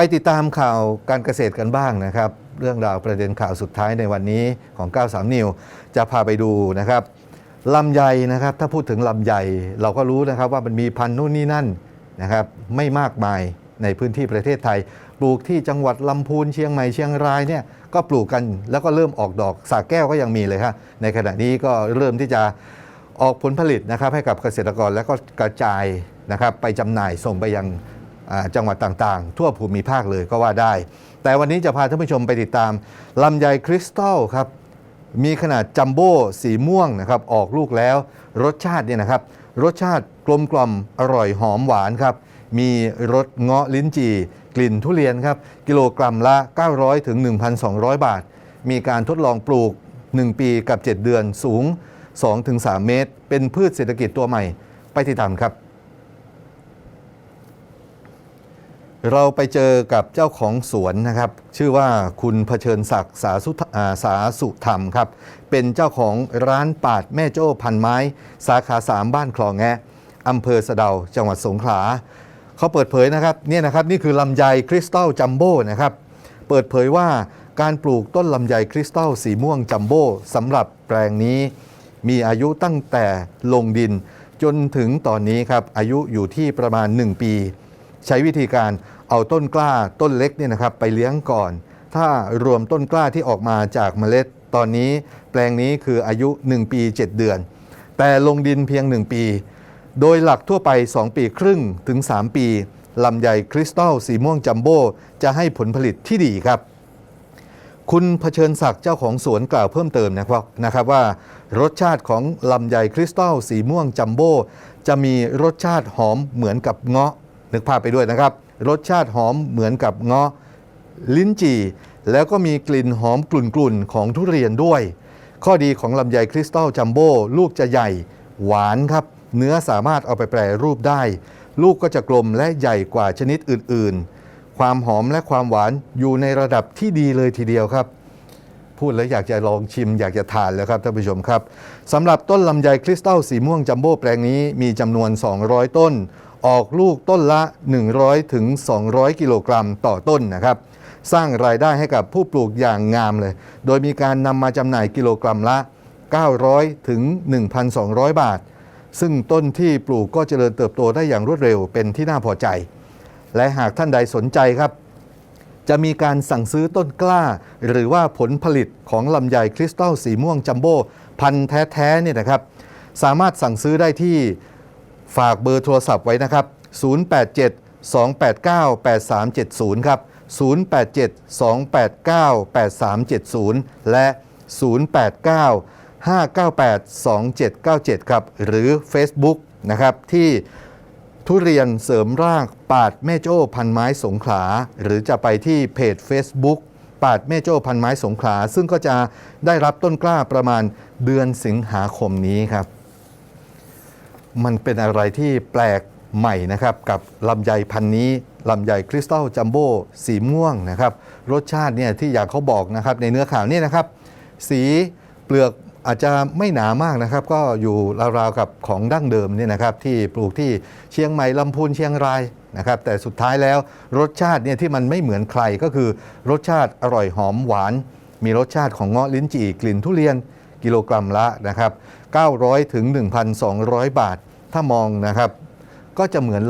ไปติดตามข่าวการเกษตรกันบ้างนะครับ เรื่องราวประเด็นข่าวสุดท้ายในวันนี้ของ 93 นิว จะพาไปดูนะครับลำไยนะครับ ถ้าพูดถึงลำไยเราก็รู้นะครับว่ามันมีพันธุ์นู่นนี่นั่นนะครับ ไม่มากมายในพื้นที่ประเทศไทย ปลูกที่จังหวัดลำพูนเชียงใหม่เชียงรายเนี่ยก็ปลูกกันแล้วก็เริ่มออกดอกสาแก้วก็ยังมีเลยครับในขณะนี้ก็เริ่มที่จะออกผลผลิตนะครับให้กับเกษตรกรแล้วก็กระจายนะครับ ไปจำหน่ายส่งไปยัง จังหวัดต่างๆ ทั่วภูมิภาคเลยก็ว่าได้ แต่วันนี้จะพาท่านผู้ชมไปติดตามลำไยคริสตัลครับมีขนาดจัมโบ้สีม่วงนะครับออกลูกแล้ว รสชาติเนี่ยนะครับ รสชาติกลมกล่อมอร่อยหอมหวานครับ มีรสเงาะลิ้นจี่ กลิ่นทุเรียนครับ กิโลกรัมละ 900ถึง1,200 บาท มีการทดลองปลูก 1 ปีกับ 7 เดือนสูง 2-3 เมตร เป็นพืชเศรษฐกิจตัวใหม่ไปติดตามครับ เราไปเจอกับเจ้าของสวนนะครับ ชื่อว่าคุณเผชิญศักดิ์สาสุสาสุธรรมครับ เป็นเจ้าของร้านปาดแม่โจ้พันไม้ สาขา3บ้านคลองแงะอำเภอสะเดาจังหวัดสงขลาเขาเปิดเผยนะครับเนี่ยนะครับนี่คือลำไยคริสตัลจัมโบ้นะครับ เปิดเผยว่าการปลูกต้นลำไยคริสตัลสีม่วงจัมโบ้สำหรับแปลงนี้ มีอายุตั้งแต่ลงดิน จนถึงตอนนี้ครับอายุอยู่ที่ประมาณ 1 ปี ใช้วิธีการเอาต้นกล้าต้นเล็กเนี่ยนะครับไปเลี้ยงก่อน ถ้ารวมต้นกล้าที่ออกมาจากเมล็ด ตอนนี้แปลงนี้คืออายุ 1 ปี 7 เดือน แต่ลงดินเพียง 1 ปี โดยหลักทั่วไป 2 ปีครึ่งถึง 3 ปีลำไยคริสตัลสีม่วงจัมโบ้จะให้ผลผลิตที่ดีครับ คุณเผชิญศักดิ์เจ้าของสวนกล่าวเพิ่มเติมนะครับนะครับว่ารสชาติของลำไยคริสตัลสีม่วงจัมโบ้จะมีรสชาติหอมเหมือนกับเงาะ นึกภาพไปด้วยนะครับ รสชาติหอมเหมือนกับเงาะลิ้นจี่ แล้วก็มีกลิ่นหอมกลุ่นๆ ของทุเรียนด้วย ข้อดีของลำไยคริสตัลจัมโบ้ลูกจะใหญ่ หวานครับ เนื้อสามารถเอาไปแปรรูปได้ ลูกก็จะกลมและใหญ่กว่าชนิดอื่นๆ ความหอมและความหวานอยู่ในระดับที่ดีเลยทีเดียวครับพูดแล้วอยากจะลองชิมอยากจะทานแล้วครับท่านผู้ชมครับสำหรับต้นลำไยคริสตัลสีม่วงจัมโบ้แปลงนี้มีจำนวน 200 ต้น ออกลูกต้นละ 100ถึง200 กิโลกรัมต่อต้นนะครับ สร้างรายได้ให้กับผู้ปลูกอย่างงามเลย โดยมีการนำมาจำหน่ายกิโลกรัมละ 900ถึง1,200 บาท ซึ่งต้นที่ปลูกก็เจริญเติบโตได้อย่างรวดเร็วเป็นที่น่าพอใจ และหากท่านใดสนใจครับ จะมีการสั่งซื้อต้นกล้า หรือว่าผลผลิตของลำไยคริสตัลสีม่วงจัมโบ้พันธุ์แท้ๆเนี่ยนะครับ สามารถสั่งซื้อได้ที่ ฝากเบอร์โทรศัพท์ไว้นะครับ 087 289 8370 ครับ 087 289 8370 และ 089 598 2797 ครับ หรือ Facebook นะครับที่ทุเรียนเสริมรากปาดแม่โจ้พันไม้สงขลา หรือจะไปที่เพจ Facebook ปาดแม่โจ้พันไม้สงขลา ซึ่งก็จะได้รับต้นกล้าประมาณเดือนสิงหาคมนี้ครับ มันเป็นอะไรที่แปลกใหม่นะครับ กับลำไยพันนี้ ลำไยคริสตัลจัมโบ้สีม่วงนะครับ รสชาติเนี่ยที่อยางเขาบอกนะครับ ในเนื้อข่าวนี่นะครับ สีเปลือกอาจจะไม่หนามากนะครับ ก็อยู่ราวๆกับของดั้งเดิมเนี่ยนะครับ ที่ปลูกที่เชียงใหม่ลำพูนเชียงรายนะครับ แต่สุดท้ายแล้วรสชาติเนี่ยที่มันไม่เหมือนใครก็คือ รสชาติอร่อยหอมหวาน มีรสชาติของเงาะลิ้นจี่กลิ่นทุเรียน กิโลกรัมละนะครับ 900 ถึง 1,200 บาท ถ้ามองนะครับ ก็จะเหมือน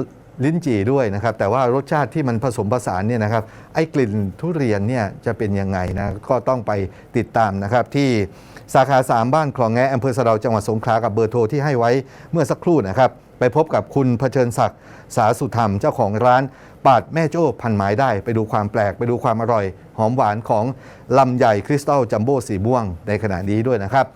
ลิ้นจี่ด้วยนะครับ แต่ว่ารสชาติที่มันผสมผสานเนี่ยนะครับ ไอ้กลิ่นทุเรียนเนี่ยจะเป็นยังไงนะ ก็ต้องไปติดตามนะครับที่สาขา 3 บ้านคลองแงอำเภอสะเดาจังหวัดสงขลากับเบอร์โทรที่ให้ไว้เมื่อสักครู่นะครับ ไปพบกับคุณเผชิญศักดิ์สาสุธรรมเจ้าของร้าน ปาดแม่โจ้พันไม้ได้ ไปดูความแปลกไปดูความอร่อย หอมหวานของลำใหญ่คริสตัลจัมโบ้สีม่วงในขณะนี้ด้วยนะครับ